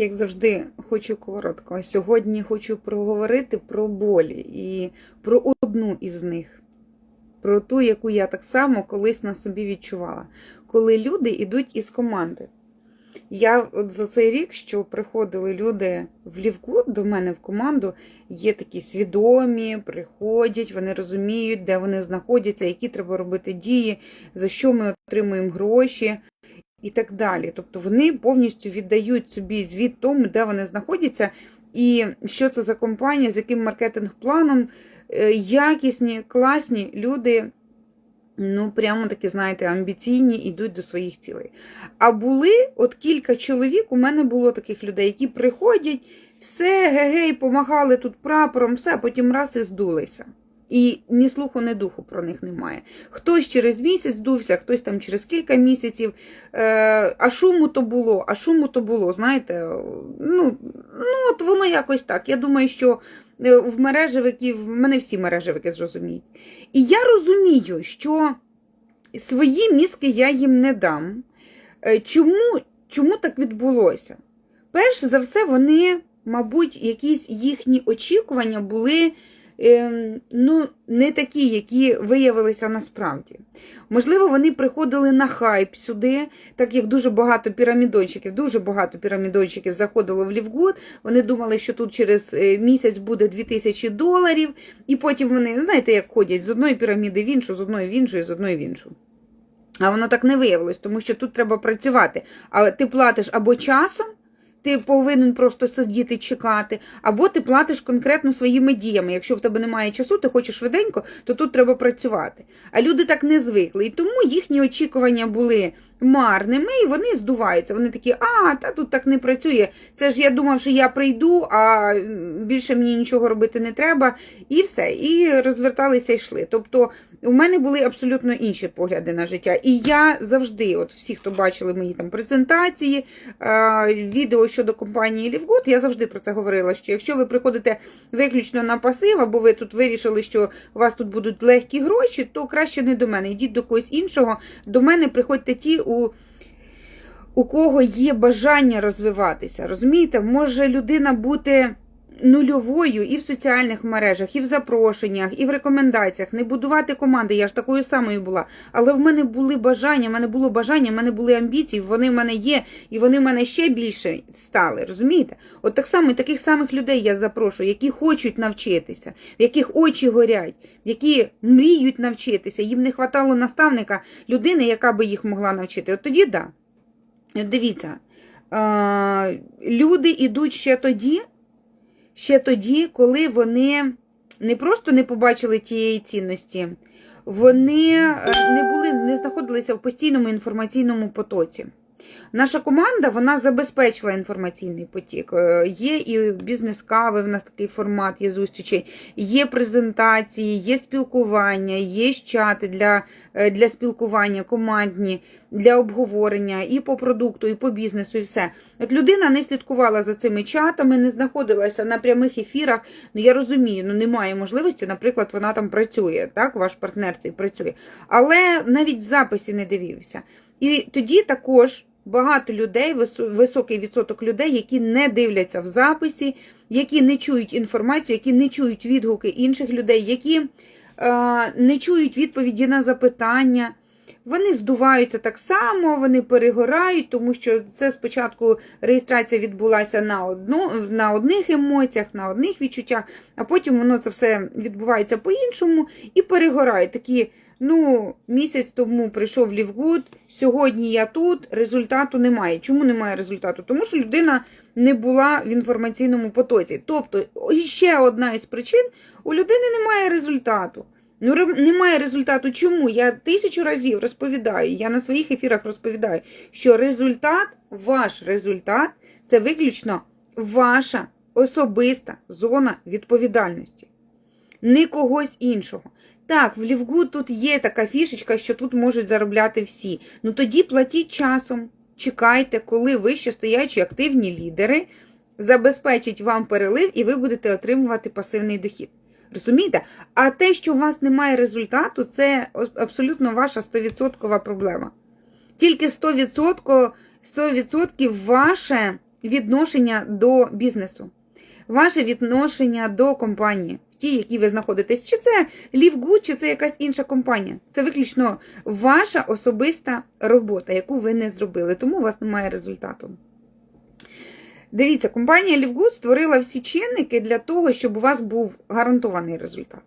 Як завжди, хочу коротко. Сьогодні хочу проговорити про болі і про одну із них, про ту, яку я так само колись на собі відчувала, коли люди йдуть із команди. Я от за цей рік, що приходили люди в Лівгуд до мене в команду, є такі свідомі, приходять, вони розуміють, де вони знаходяться, які треба робити дії, за що ми отримуємо гроші і так далі. Тобто вони повністю віддають собі звіт тому, де вони знаходяться, і що це за компанія, з яким маркетинг-планом, е, якісні, класні люди. Ну, прямо такі, знаєте, амбіційні йдуть до своїх цілей. А були от кілька чоловік, у мене було таких людей, які приходять, все, гегей, помагали тут прапором, все, потім раз і здулися. І ні слуху, ні духу про них немає. Хтось через місяць здувся, хтось там через кілька місяців. Е, а шуму то було, а шуму то було, знаєте, ну, ну от воно якось так. Я думаю, що е, в мережевиків, в мене всі мережевики зрозуміють. І я розумію, що свої мізки я їм не дам. Е, Чому, чому так відбулося? Перш за все, вони, мабуть, якісь їхні очікування були ну, не такі, які виявилися насправді. Можливо, вони приходили на хайп сюди, так як дуже багато пірамідончиків, дуже багато пірамідончиків заходило в Лівгуд. Вони думали, що тут через е, місяць буде 2000 доларів, і потім вони, знаєте, як ходять з одної піраміди в іншу, з одної в іншу і з одної в іншу. А воно так не виявилось, тому що тут треба працювати. А ти платиш або часом, ти повинен просто сидіти чекати, або ти платиш конкретно своїми діями. Якщо в тебе немає часу, ти хочеш швиденько, то тут треба працювати. А люди так не звикли. І тому їхні очікування були марними, і вони здуваються. Вони такі, а, та тут так не працює. Це ж я думав, що я прийду, а більше мені нічого робити не треба. І все. І розверталися і йшли. Тобто. У мене були абсолютно інші погляди на життя. І я завжди, от всі, хто бачили мої там презентації, е, щодо компанії Лівгуд, я завжди про це говорила. Що якщо ви приходите виключно на пасив, або ви тут вирішили, що у вас тут будуть легкі гроші, то краще не до мене. Йдіть до когось іншого. До мене приходьте ті, у у кого є бажання розвиватися. Розумієте, може людина бути нульовою і в соціальних мережах, і в запрошеннях, і в рекомендаціях, не будувати команди. Я ж такою самою була. Але в мене були бажання, в мене було бажання, в мене були амбіції, вони в мене є, і вони в мене ще більше стали. Розумієте? От так само таких самих людей я запрошую, які хочуть навчитися, в яких очі горять, які мріють навчитися. Їм не хватало наставника, людини, яка би їх могла навчити. От тоді да. Дивіться, люди йдуть ще тоді ще тоді, коли вони не просто не побачили тієї цінності, вони не були, не знаходилися в постійному інформаційному потоці. Наша команда вона забезпечила інформаційний потік. Е, Є і бізнес-кави, в нас такий формат, є зустрічі, є презентації, є спілкування, є чати для е, для спілкування, командні, для обговорення і по продукту, і по бізнесу, і все. От людина не слідкувала за цими чатами, не знаходилася на прямих ефірах. Ну я розумію, ну немає можливості, наприклад, вона там працює, так, ваш партнер цей працює, але навіть в записі не дивився. І тоді також багато людей, високий відсоток людей, які не дивляться в записі, які не чують інформацію, які не чують відгуки інших людей, які е, не чують відповіді на запитання. Вони здуваються так само, вони перегорають, тому що це спочатку реєстрація відбулася на одну, на одних емоціях, на одних відчуттях, а потім воно це все відбувається по-іншому і перегорають такі. Ну, місяць тому прийшов Лівгуд, сьогодні я тут, результату немає. Чому немає результату? Тому що людина не була в інформаційному потоці. Тобто, ще одна із причин: у людини немає результату. Ну, немає результату. Чому? Я тисячу разів розповідаю, я на своїх ефірах розповідаю, що результат, ваш результат це виключно ваша особиста зона відповідальності, не когось іншого. Так, в Лівгуд тут є така фішечка, що тут можуть заробляти всі. Ну тоді платіть часом, чекайте, коли вище стоячі активні лідери забезпечать вам перелив, і ви будете отримувати пасивний дохід. Розумієте? А те, що у вас немає результату, це абсолютно ваша 100% проблема. Тільки 100%, 100% ваше відношення до бізнесу, ваше відношення до компанії, в тій, якій ви знаходитесь. Чи це Лівгуд, чи це якась інша компанія. Це виключно ваша особиста робота, яку ви не зробили, тому у вас немає результату. Дивіться, компанія Лівгуд створила всі чинники для того, щоб у вас був гарантований результат.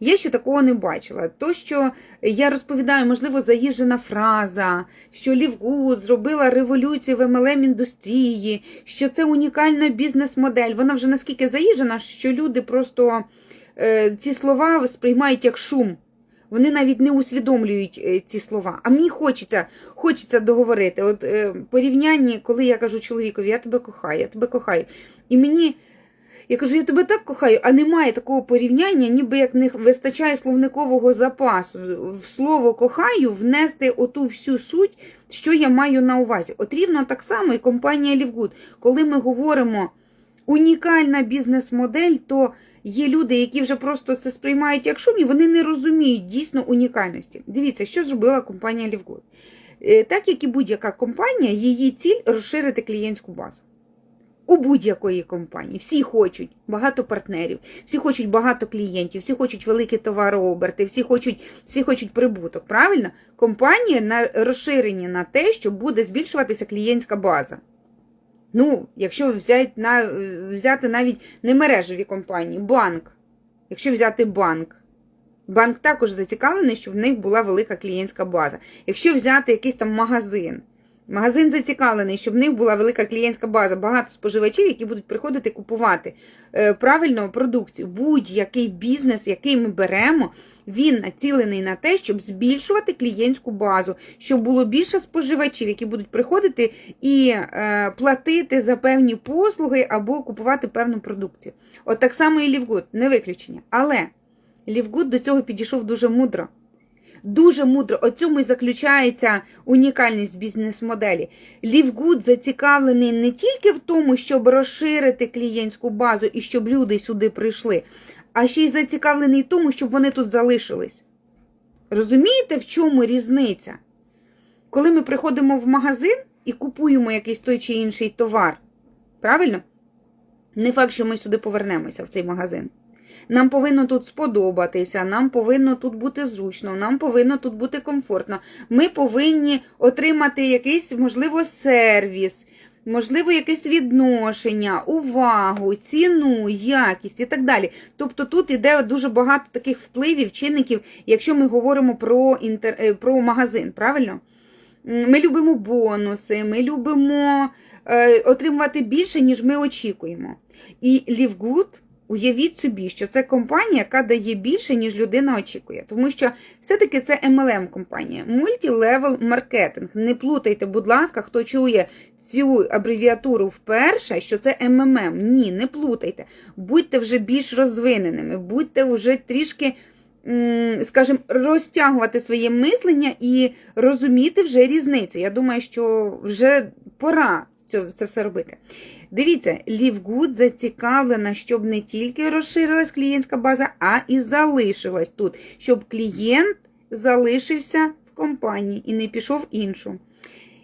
Я ще такого не бачила. То, що я розповідаю, можливо, заїжджена фраза, що Лівгуд зробила революцію в MLM індустрії, що це унікальна бізнес-модель. Вона вже наскільки заїжджена, що люди просто е, ці слова сприймають як шум. Вони навіть не усвідомлюють е, ці слова. А мені хочеться хочеться договорити. От е, порівнянні, коли я кажу чоловікові, я тебе кохаю, я тебе кохаю. І мені, я кажу, я тебе так кохаю, а немає такого порівняння, ніби як не вистачає словникового запасу. В слово кохаю внести оту всю суть, що я маю на увазі. От рівно так само і компанія Лівгуд. Коли ми говоримо унікальна бізнес-модель, то є люди, які вже просто це сприймають як шум, і вони не розуміють дійсно унікальності. Дивіться, що зробила компанія Лівгуд. Так як і будь-яка компанія, її ціль розширити клієнтську базу. У будь-якої компанії. Всі хочуть багато партнерів, всі хочуть багато клієнтів, всі хочуть великі товарооберти, всі хочуть всі хочуть прибуток. Правильно? Компанії на розширені на те, що буде збільшуватися клієнтська база. Ну, якщо взяти, на, взяти навіть не мережеві компанії, банк. Якщо взяти банк, банк також зацікавлений, щоб в них була велика клієнтська база. Якщо взяти якийсь там магазин, магазин зацікавлений, щоб в них була велика клієнтська база, багато споживачів, які будуть приходити купувати е, правильну продукцію. Будь-який бізнес, який ми беремо, він націлений на те, щоб збільшувати клієнтську базу, щоб було більше споживачів, які будуть приходити і е, платити за певні послуги або купувати певну продукцію. От так само і Лівгуд, не виключення. Але Лівгуд до цього підійшов дуже мудро. Дуже мудро. У цьому і заключається унікальність бізнес-моделі. Лівгуд зацікавлений не тільки в тому, щоб розширити клієнтську базу і щоб люди сюди прийшли, а ще й зацікавлений в тому, щоб вони тут залишились. Розумієте, в чому різниця? Коли ми приходимо в магазин і купуємо якийсь той чи інший товар, правильно? Не факт, що ми сюди повернемося в цей магазин. Нам повинно тут сподобатися, нам повинно тут бути зручно, нам повинно тут бути комфортно. Ми повинні отримати якийсь, можливо, сервіс, можливо, якесь відношення, увагу, ціну, якість і так далі. Тобто тут іде дуже багато таких впливів, чинників, якщо ми говоримо про, інтер... про магазин, правильно? Ми любимо бонуси, ми любимо е, отримувати більше, ніж ми очікуємо. І Лівгуд. Уявіть собі, що це компанія, яка дає більше, ніж людина очікує. Тому що все-таки це MLM-компанія, мультілевел маркетинг. Не плутайте, будь ласка, хто чує цю абревіатуру вперше, що це МММ. Ні, не плутайте. Будьте вже більш розвиненими, будьте вже трішки, скажімо, розтягувати своє мислення і розуміти вже різницю. Я думаю, що вже пора це все робити. Дивіться, Лівгуд зацікавлена, щоб не тільки розширилась клієнтська база, а і залишилась тут, щоб клієнт залишився в компанії і не пішов іншу.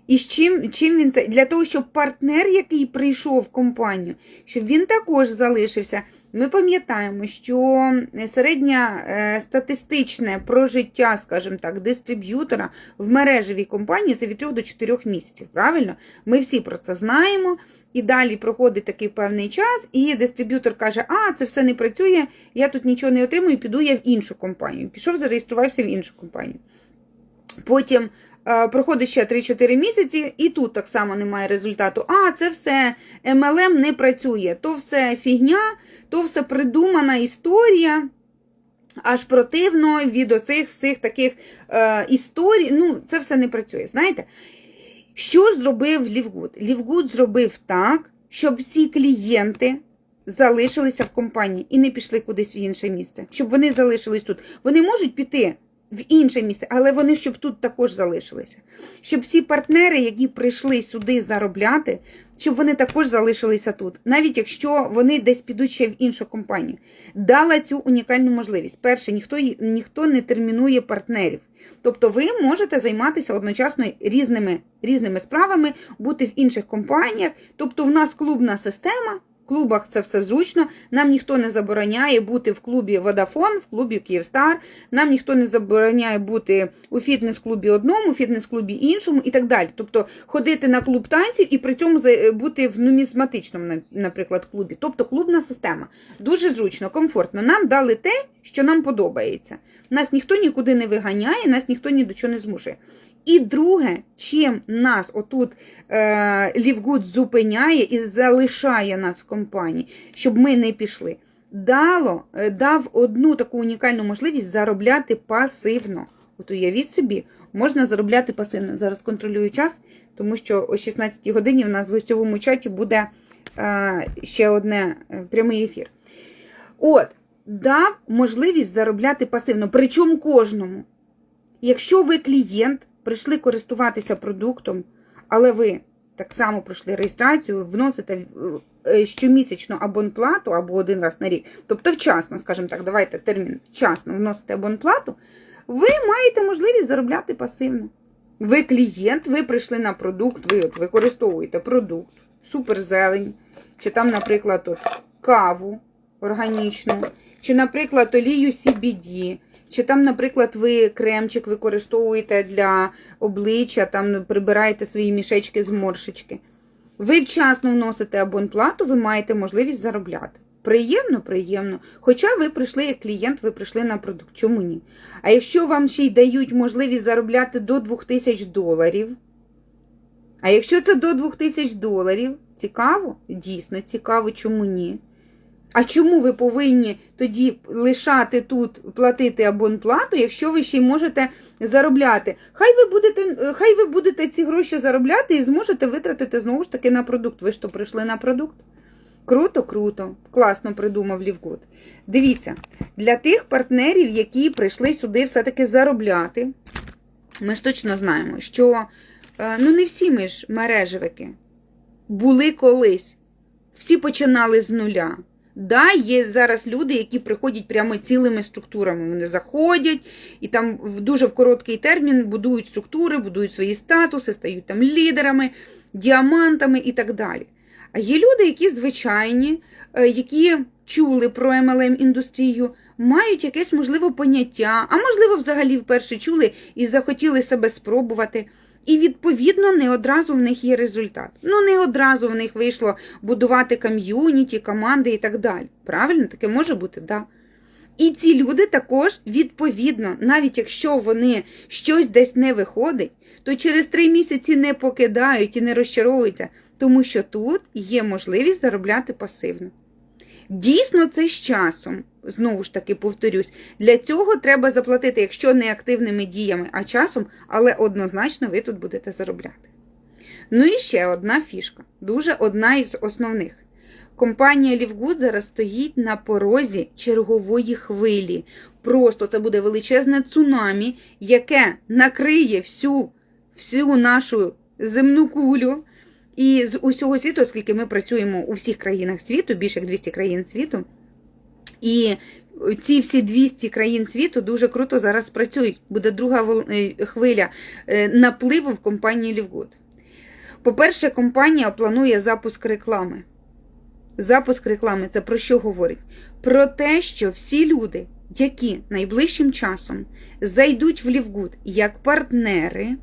І з чим чим він це? Для того, щоб партнер, який прийшов в компанію, щоб він також залишився. Ми пам'ятаємо, що середнє статистичне прожиття, скажімо так, дистриб'ютора в мережевій компанії це від 3 до 4 місяців. Правильно? Ми всі про це знаємо. І далі проходить такий певний час, і дистриб'ютор каже, а, це все не працює, я тут нічого не отримую, піду я в іншу компанію. Пішов, зареєструвався в іншу компанію. Потім проходить ще 3-4 місяці, і тут так само немає результату. А, це все MLM не працює. То все фігня, то все придумана історія. Аж противно від оцих всіх таких е, історій. Ну, це все не працює. Знаєте? Що ж зробив Лівгуд? Лівгуд зробив так, щоб всі клієнти залишилися в компанії і не пішли кудись в інше місце. Щоб вони залишились тут. Вони можуть піти в інше місце, але вони щоб тут також залишилися. Щоб всі партнери, які прийшли сюди заробляти, щоб вони також залишилися тут, навіть якщо вони десь підуть ще в іншу компанію. Дала цю унікальну можливість. Перше, ніхто, ніхто не термінує партнерів. Тобто ви можете займатися одночасно різними, різними справами, бути в інших компаніях. Тобто, в нас клубна система. Клубах це все зручно. Нам ніхто не забороняє бути в клубі Водафон, в клубі Київстар. Нам ніхто не забороняє бути у фітнес-клубі одному, у фітнес-клубі іншому і так далі. Тобто ходити на клуб танців і при цьому бути в нумізматичному, наприклад, клубі. Тобто клубна система. Дуже зручно, комфортно. Нам дали те, що нам подобається. Нас ніхто нікуди не виганяє, нас ніхто ні до чого не змушує. І друге, чим нас отут е, Лівгуд зупиняє і залишає нас в компанії, щоб ми не пішли, дало, е, дав одну таку унікальну можливість заробляти пасивно. От уявіть собі, можна заробляти пасивно. Зараз контролюю час, тому що о 16 годині в нас в гостьовому чаті буде е, ще одне е, прямий ефір. От, дав можливість заробляти пасивно, причому кожному. Якщо ви клієнт, прийшли користуватися продуктом, але ви так само пройшли реєстрацію, вносите е, щомісячну абонплату або один раз на рік, тобто вчасно, скажімо так, давайте термін вчасно вносите абонплату, ви маєте можливість заробляти пасивно. Ви клієнт, ви прийшли на продукт, ви от використовуєте продукт, суперзелень, чи там, наприклад, от, каву органічну, чи, наприклад, олію CBD, чи там, наприклад, ви кремчик використовуєте для обличчя, там ну, прибираєте свої мішечки з моршечки. Ви вчасно вносите абонплату, ви маєте можливість заробляти. Приємно, приємно. Хоча ви прийшли як клієнт, ви прийшли на продукт. Чому ні? А якщо вам ще й дають можливість заробляти до 2000 доларів, а якщо це до 2000 доларів, цікаво? Дійсно цікаво, чому ні? А чому ви повинні тоді лишати тут платити абонплату, якщо ви ще й можете заробляти? Хай ви будете, хай ви будете ці гроші заробляти і зможете витратити знову ж таки на продукт. Ви ж то прийшли на продукт. Круто, круто, класно придумав Лівгуд. Дивіться, для тих партнерів, які прийшли сюди все-таки заробляти, ми ж точно знаємо, що е, ну не всі ми ж мережевики були колись. Всі починали з нуля. Да, є зараз люди, які приходять прямо цілими структурами. Вони заходять і там в дуже в короткий термін будують структури, будують свої статуси, стають там лідерами, діамантами і так далі. А є люди, які звичайні, е, які чули про MLM індустрію, мають якесь можливо поняття, а можливо, взагалі вперше чули і захотіли себе спробувати. І, відповідно, не одразу в них є результат. Ну, не одразу в них вийшло будувати ком'юніті, команди і так далі. Правильно, таке може бути, да. І ці люди також, відповідно, навіть якщо вони щось десь не виходить, то через три місяці не покидають і не розчаровуються, тому що тут є можливість заробляти пасивно. Дійсно, це з часом, знову ж таки повторюсь, для цього треба заплатити, якщо не активними діями, а часом, але однозначно ви тут будете заробляти. Ну і ще одна фішка, дуже одна із основних. Компанія Лівгуд зараз стоїть на порозі чергової хвилі. Просто це буде величезне цунамі, яке накриє всю, всю нашу земну кулю. І з усього світу, оскільки ми працюємо у всіх країнах світу, більше як 200 країн світу, і ці всі 200 країн світу дуже круто зараз працюють. Буде друга е, хвиля е, напливу в компанії Лівгуд. По-перше, компанія планує запуск реклами. Запуск реклами це про що говорить? Про те, що всі люди, які найближчим часом зайдуть в Лівгуд як партнери,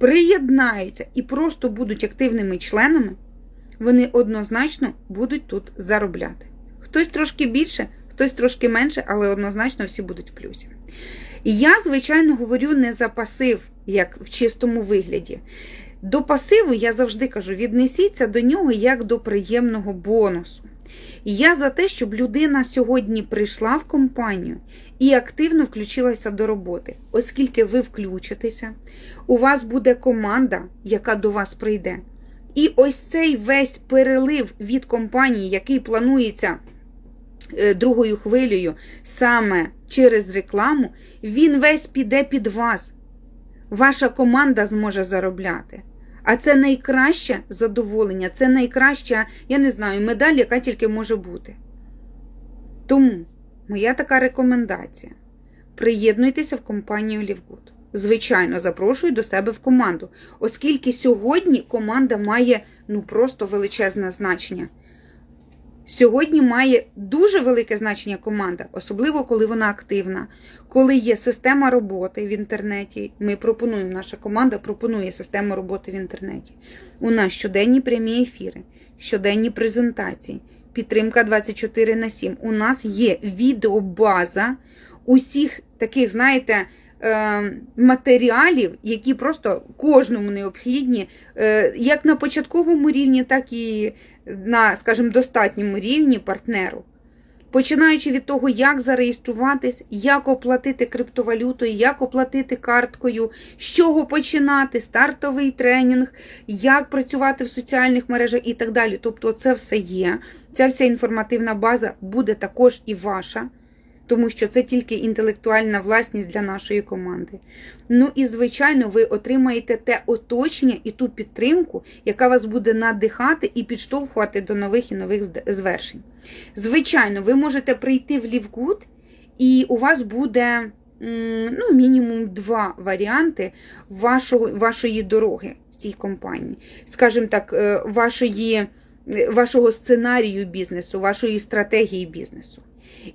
приєднаються і просто будуть активними членами, вони однозначно будуть тут заробляти. Хтось трошки більше, хтось трошки менше, але однозначно всі будуть в плюсі. Я, звичайно, говорю не за пасив, як в чистому вигляді. До пасиву я завжди кажу: віднесіться до нього як до приємного бонусу. Я за те, щоб людина сьогодні прийшла в компанію і активно включилася до роботи, оскільки ви включитеся, у вас буде команда, яка до вас прийде. І ось цей весь перелив від компанії, який планується е, другою хвилею саме через рекламу, він весь піде під вас. Ваша команда зможе заробляти. А це найкраще задоволення, це найкраща, я не знаю, медаль, яка тільки може бути. Тому моя така рекомендація: приєднуйтеся в компанію Лівгуд. Звичайно, запрошую до себе в команду, оскільки сьогодні команда має ну просто величезне значення. Сьогодні має дуже велике значення команда, особливо коли вона активна, коли є система роботи в інтернеті. Ми пропонуємо, наша команда пропонує систему роботи в інтернеті. У нас щоденні прямі ефіри, щоденні презентації, підтримка 24 на 7. У нас є відеобаза усіх таких, знаєте, е, матеріалів, які просто кожному необхідні, е, як на початковому рівні, так і на, скажімо, достатньому рівні партнеру. Починаючи від того, як зареєструватись, як оплатити криптовалютою, як оплатити карткою, з чого починати, стартовий тренінг, як працювати в соціальних мережах і так далі. Тобто, це все є. Ця вся інформативна база буде також і ваша тому що це тільки інтелектуальна власність для нашої команди. Ну і, звичайно, ви отримаєте те оточення і ту підтримку, яка вас буде надихати і підштовхувати до нових і нових звершень. Звичайно, ви можете прийти в Лівгуд, і у вас буде ну, мінімум два варіанти вашого, вашої дороги в цій компанії. Скажімо так, е, вашої, вашого сценарію бізнесу, вашої стратегії бізнесу.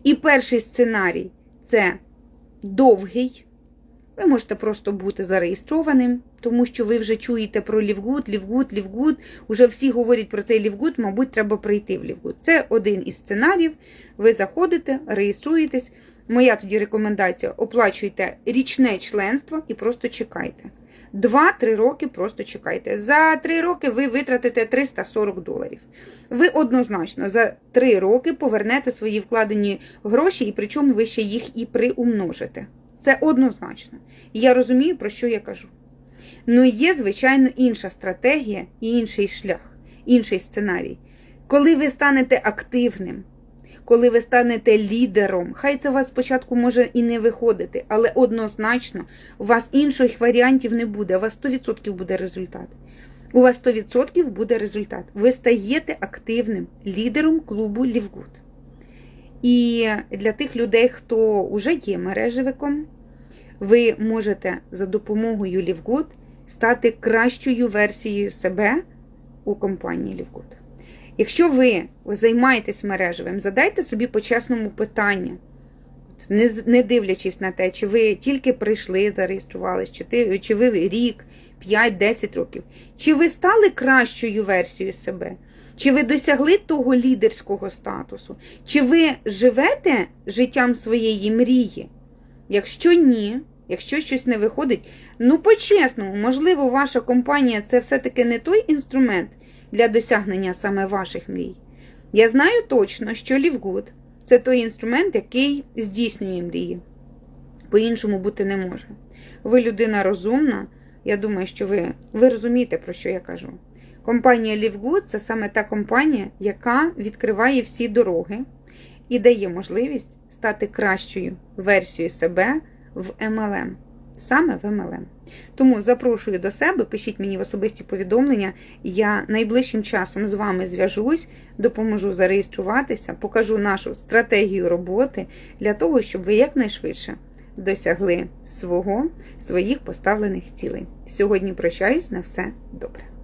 І перший сценарій це довгий. Ви можете просто бути зареєстрованим, тому що ви вже чуєте про Лівгуд, Лівгуд, Лівгуд. Уже всі говорять про цей Лівгуд, мабуть, треба прийти в Лівгуд. Це один із сценаріїв. Ви заходите, реєструєтесь. Моя тоді рекомендація: оплачуйте річне членство і просто чекайте. Два-три роки просто чекайте. За три роки ви витратите 340 доларів. Ви однозначно за три роки повернете свої вкладені гроші, і причому ви ще їх і приумножите. Це однозначно. я розумію, про що я кажу. Ну, є, звичайно, інша стратегія і інший шлях, інший сценарій. Коли ви станете активним коли ви станете лідером. Хай це у вас спочатку може і не виходити, але однозначно у вас інших варіантів не буде. У вас 100% буде результат. У вас 100% буде результат. Ви стаєте активним лідером клубу Лівгуд. І для тих людей, хто вже є мережевиком, ви можете за допомогою Лівгуд стати кращою версією себе у компанії Лівгуд. Якщо ви займаєтесь мережевим, задайте собі по-чесному питання, не дивлячись на те, чи ви тільки прийшли, зареєструвались, чи, ти, чи ви рік, 5-10 років, чи ви стали кращою версією себе, чи ви досягли того лідерського статусу, чи ви живете життям своєї мрії? Якщо ні, якщо щось не виходить, ну по-чесному, можливо, ваша компанія це все-таки не той інструмент для досягнення саме ваших мрій. Я знаю точно, що Лівгуд це той інструмент, який здійснює мрії. По-іншому бути не може. Ви людина розумна, я думаю, що ви, ви розумієте, про що я кажу. Компанія Лівгуд це саме та компанія, яка відкриває всі дороги і дає можливість стати кращою версією себе в MLM саме в МЛМ. Тому запрошую до себе, пишіть мені в особисті повідомлення. Я найближчим часом з вами зв'яжусь, допоможу зареєструватися, покажу нашу стратегію роботи для того, щоб ви якнайшвидше досягли свого, своїх поставлених цілей. Сьогодні прощаюсь на все добре.